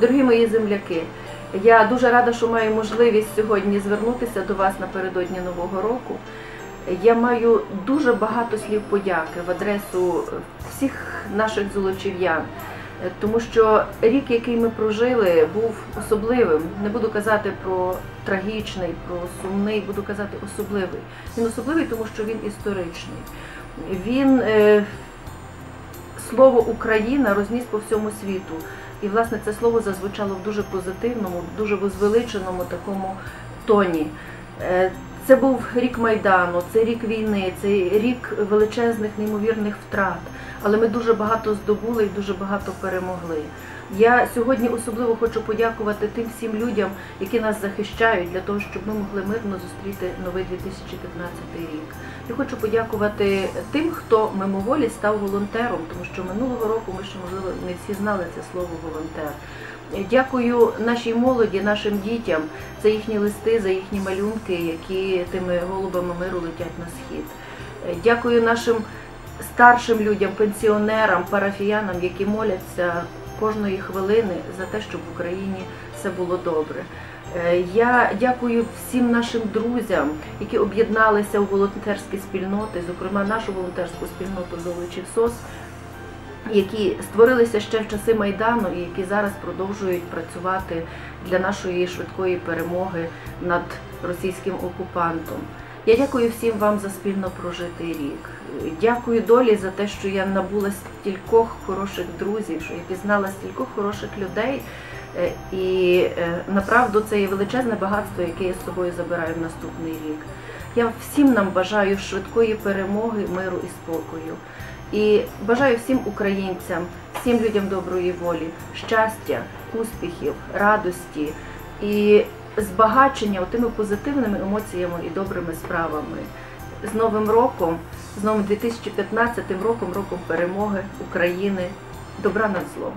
Дорогі мої земляки, я дуже рада, що маю можливість сьогодні звернутися до вас напередодні Нового року. Я маю дуже багато слів подяки в адресу всіх наших золочів'ян, тому що рік, який ми прожили, був особливим. Не буду казати про трагічний, про сумний, буду казати особливий. Він особливий, тому що він історичний. Він е, слово Україна розніс по всьому світу. І, власне, це слово зазвучало в дуже позитивному, дуже возвеличеному такому тоні. Е, Це був рік Майдану, це рік війни, це рік величезних, неймовірних втрат. Але ми дуже багато здобули і дуже багато перемогли. Я сьогодні особливо хочу подякувати тим всім людям, які нас захищають для того, щоб ми могли мирно зустріти новий 2015 рік. Я хочу подякувати тим, хто мимоволі став волонтером, тому що минулого року ми ще можливо не всі знали це слово волонтер. Дякую нашій молоді, нашим дітям за їхні листи, за їхні малюнки, які тими голубами миру летять на схід. Дякую нашим старшим людям, пенсіонерам, парафіянам, які моляться кожної хвилини за те, щоб в Україні все було добре. Е, Я дякую всім нашим друзям, які об'єдналися у волонтерські спільноти, зокрема нашу волонтерську спільноту Золочів СОС, які створилися ще в часи Майдану і які зараз продовжують працювати для нашої швидкої перемоги над російським окупантом. Я дякую всім вам за спільно прожитий рік. Дякую долі за те, що я набула стількох хороших друзів, що я пізнала стількох хороших людей. Е, І е, направду це є величезне багатство, яке я з собою забираю в наступний рік. Я всім нам бажаю швидкої перемоги, миру і спокою. І бажаю всім українцям, всім людям доброї волі, щастя, успіхів, радості і збагачення тими позитивними емоціями і добрими справами. З Новим роком, з новим 2015 роком, роком перемоги України, добра над злом.